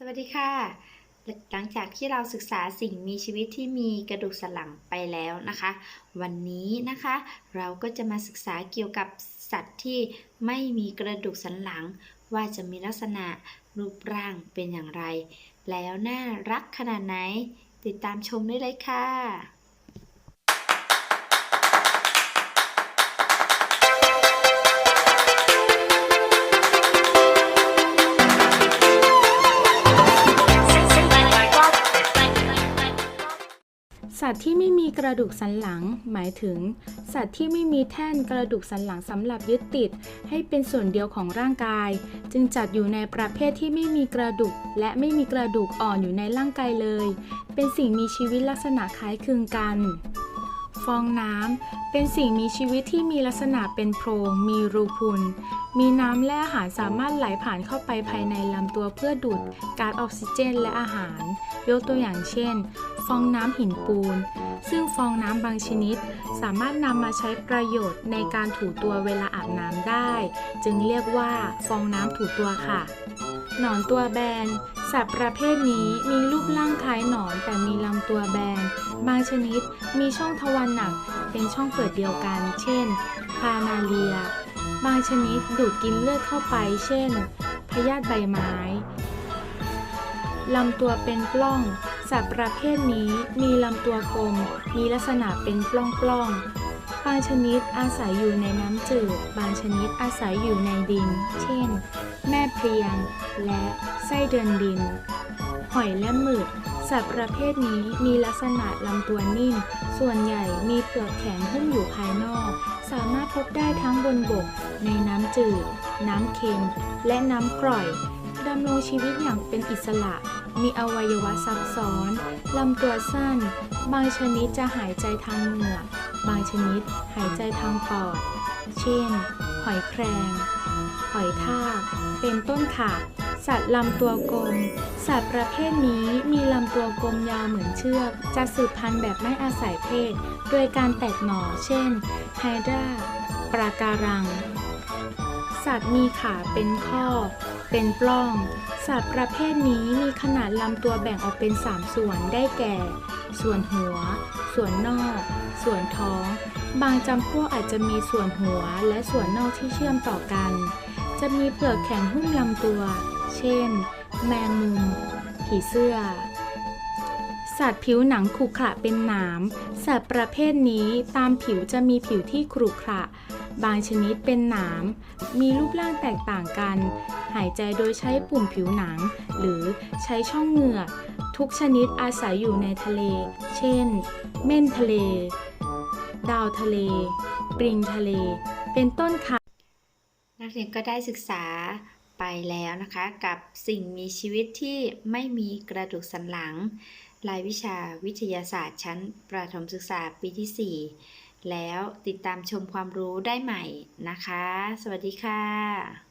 สวัสดีค่ะ หลังจากที่เราศึกษาสิ่งมีชีวิตที่มีกระดูกสันหลังไปแล้วนะคะ วันนี้นะคะ เราก็จะมาศึกษาเกี่ยวกับสัตว์ที่ไม่มีกระดูกสันหลัง ว่าจะมีลักษณะรูปร่างเป็นอย่างไร แล้วน่ารักขนาดไหน ติดตามชมได้เลยค่ะ สัตว์ที่ไม่มีกระดูกสันหลัง หมายถึง สัตว์ที่ไม่มีแท่นกระดูกสันหลังสำหรับยึดติด ให้เป็นส่วนเดียวของร่างกาย จึงจัดอยู่ในประเภทที่ไม่มีกระดูก และไม่มีกระดูกอ่อนอยู่ในร่างกายเลย เป็นสิ่งมีชีวิตลักษณะคล้ายคลึงกัน องน้ำ เป็นสิ่งมีชีวิตที่มีลักษณะเป็นโพรง มีรูพุน มีน้ำและอาหารสามารถไหลผ่านเข้าไปภายในลำตัวเพื่อดูดก๊าซออกซิเจนและอาหาร ยกตัวอย่างเช่น ฟองน้ำหินปูน ซึ่งฟองน้ำบางชนิด สามารถนำมาใช้ประโยชน์ในการถูตัวเวลาอาบน้ำได้ จึงเรียกว่า ฟองน้ำถูตัวค่ะ หนอนตัวแบน สัตว์ประเภทนี้มีรูปร่างคล้ายหนอนแต่มีลำตัวแบน บางชนิดมีช่องทวารหนักเป็นช่องเปิดเดียวกัน เช่น พานาเลีย บางชนิดดูดกินเลือดเข้าไป เช่น พยาธิใบไม้ ลำตัวเป็นปล้อง สัตว์ประเภทนี้มีลำตัวกลม มีลักษณะเป็นปล้องๆ บางชนิดอาศัยอยู่ในน้ำจืด บางชนิดอาศัยอยู่ในดิน เช่น แม่เพลียง และไส้เดือนดิน หอยและหมึก สัตว์ประเภทนี้มีลักษณะลำตัวนิ่ม ส่วนใหญ่มีเปลือกแข็งหุ้มอยู่ภายนอก สามารถพบได้ทั้งบนบก ในน้ำจืด น้ำเค็ม และน้ำกร่อย ดำรงชีวิตอย่างเป็นอิสระ มีอวัยวะซับซ้อน ลำตัวสั้น บางชนิดจะหายใจทางเหงือก บางชนิดหายใจทางปอด เช่น หอยแครง หอยทาก เป็นต้นค่ะ สัตว์ลำตัวกลม สัตว์ประเภทนี้มีลำตัวกลมยาวเหมือนเชือก จะสืบพันธุ์แบบไม่อาศัยเพศ โดยการแตกหน่อ เช่น ไฮดราปราการัง สัตว์มีขาเป็นข้อ เป็นปล้อง สัตว์ประเภทนี้มีขนาดลำตัวแบ่งออกเป็น 3 ส่วนได้แก่ ส่วนหัว ส่วนนอก ส่วนท้อง บางจำพวกอาจจะมีส่วนหัวและส่วนนอกที่เชื่อมต่อกัน จะมีเปลือกแข็งหุ้มลำตัว เช่น แมงมุม ผีเสื้อสัตว์ผิวหนังขรุขระเป็นหนาม สัตว์ประเภทนี้ตามผิวจะมีผิวที่ขรุขระ บางชนิดเป็นหนาม มีรูปร่างแตกต่างกัน หายใจโดยใช้ปุ่มผิวหนัง หรือใช้ช่องเหงือก ทุกชนิดอาศัยอยู่ในทะเล เช่น เม่นทะเล ดาวทะเล ปริงทะเล เป็นต้นค่ะ นักเรียนก็ได้ศึกษาไปแล้วนะคะกับสิ่งมีชีวิตที่ไม่มีกระดูกสันหลัง รายวิชาวิทยาศาสตร์ชั้นประถมศึกษาปีที่ 4 แล้วติดตามชมความรู้ได้ใหม่นะคะ สวัสดีค่ะ